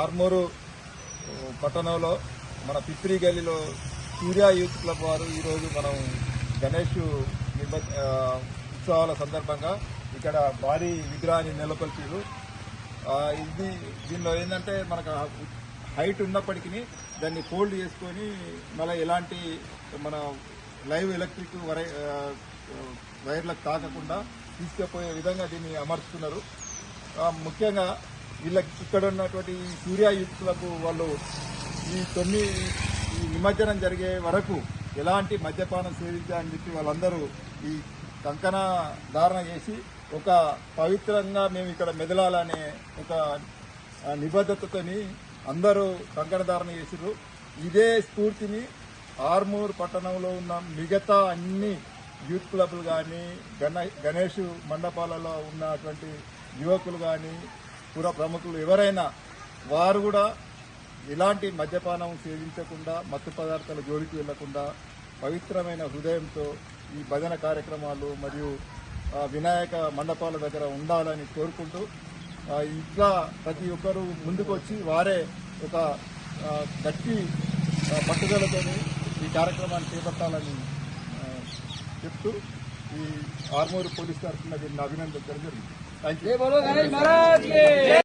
ఆర్మూరు పట్టణంలో మన పిత్రి గల్లీలో సూర్య యూత్ క్లబ్ వారు ఈరోజు మనం గణేష్ ఉత్సవాల సందర్భంగా ఇక్కడ భారీ విగ్రహాన్ని నెలకొల్పారు. ఇది దీనిలో ఏంటంటే మనకు హైట్ ఉన్నప్పటికీ దాన్ని ఫోల్డ్ చేసుకొని మళ్ళీ ఎలాంటి మన లైవ్ ఎలక్ట్రిక్ వరై వైర్లకు తాకకుండా తీసుకుపోయే విధంగా దీన్ని అమర్చుతున్నారు. ముఖ్యంగా వీళ్ళకి ఇక్కడ ఉన్నటువంటి సూర్యాయుక్తులకు సూర్య యూత్ క్లబ్ వాళ్ళు ఈ తొమ్మిది ఈ నిమజ్జనం జరిగే వరకు ఎలాంటి మద్యపానం సేవించాలని చెప్పి వాళ్ళందరూ ఈ కంకణ ధారణ చేసి ఒక పవిత్రంగా మేము ఇక్కడ మెదలాలనే ఒక నిబద్ధతతోని అందరూ కంకణ ధారణ చేసారు ఇదే స్ఫూర్తిని ఆర్మూర్ పట్టణంలో ఉన్న మిగతా అన్ని యూత్ క్లబ్లు కానీ గణ గణేష్ మండపాలలో ఉన్నటువంటి యువకులు కానీ పుర ప్రముఖులు ఎవరైనా వారు కూడా ఎలాంటి మద్యపానం సేవించకుండా మత్తు పదార్థాల జోలికి వెళ్ళకుండా పవిత్రమైన హృదయంతో ఈ భజన కార్యక్రమాలు మరియు వినాయక మండపాల దగ్గర ఉండాలని కోరుకుంటూ ఇట్లా ప్రతి ఒక్కరూ ముందుకొచ్చి వారే ఒక గట్టి ఆ, ఈ కార్యక్రమాన్ని చేపట్టాలని చెప్తూ ఈ ఆర్మూరు పోలీస్ తరఫున దీన్ని అభినందించడం జరిగింది. બોલો ગણેશ મહારાજ